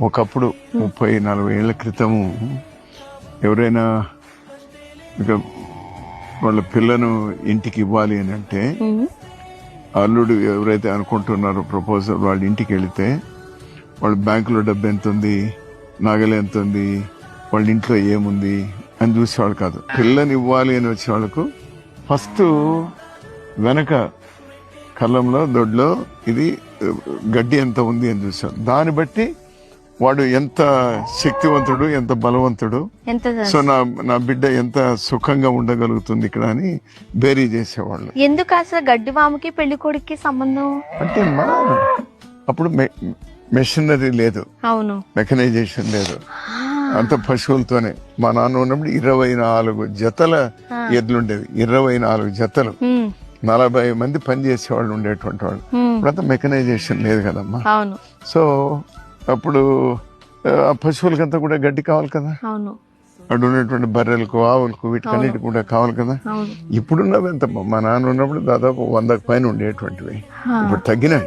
ఒకప్పుడు ముప్పై నలభై ఏళ్ళ క్రితము ఎవరైనా ఇక వాళ్ళ పిల్లను ఇంటికి ఇవ్వాలి అని అంటే. అల్లుడు ఎవరైతే అనుకుంటున్నారో ప్రపోజల్ వాళ్ళ ఇంటికి వెళితే వాళ్ళ బ్యాంకులో డబ్బు ఎంత ఉంది నగలు ఎంత ఉంది వాళ్ళ ఇంట్లో ఏముంది అని చూసేవాళ్ళు కాదు పిల్లని ఇవ్వాలి అని వచ్చే వాళ్ళకు ఫస్ట్ వెనక కళ్ళంలో దొడ్లో ఇది గడ్డి ఎంత ఉంది అని చూసాం దాన్ని బట్టి వాడు ఎంత శక్తివంతుడు ఎంత బలవంతుడు. సో నా నా బిడ్డ ఎంత సుఖంగా ఉండగలుగుతుంది ఇక్కడ అని బేరీ చేసేవాళ్ళు. ఎందుకు అసలు గడ్డివాముకి పెళ్ళి కొడుక్కి సంబంధం? అంటే మా అప్పుడు మెషినరీ లేదు. అవును. మెకనైజేషన్ లేదు. అంత పశువులతోనే. మా నాన్న ఉన్నప్పుడు ఇరవై నాలుగు జతల ఎద్లుండేవి ఇరవై నాలుగు జతలు. నలభై మంది పని చేసేవాళ్ళు ఉండేటువంటి వాళ్ళు. ఇప్పుడంతా మెకనైజేషన్ లేదు కదమ్మా. సో అప్పుడు ఆ పశువులకంతా కూడా గడ్డి కావాలి కదా? అవును. అక్కడ ఉన్నటువంటి బర్రెలకు ఆవులకు వీటికన్నిటికి కూడా కావాలి కదా? ఇప్పుడున్నవి ఎంత మా నాన్న ఉన్నప్పుడు దాదాపు వందకు పైన ఉండేటువంటివి. ఇప్పుడు తగ్గినాయి.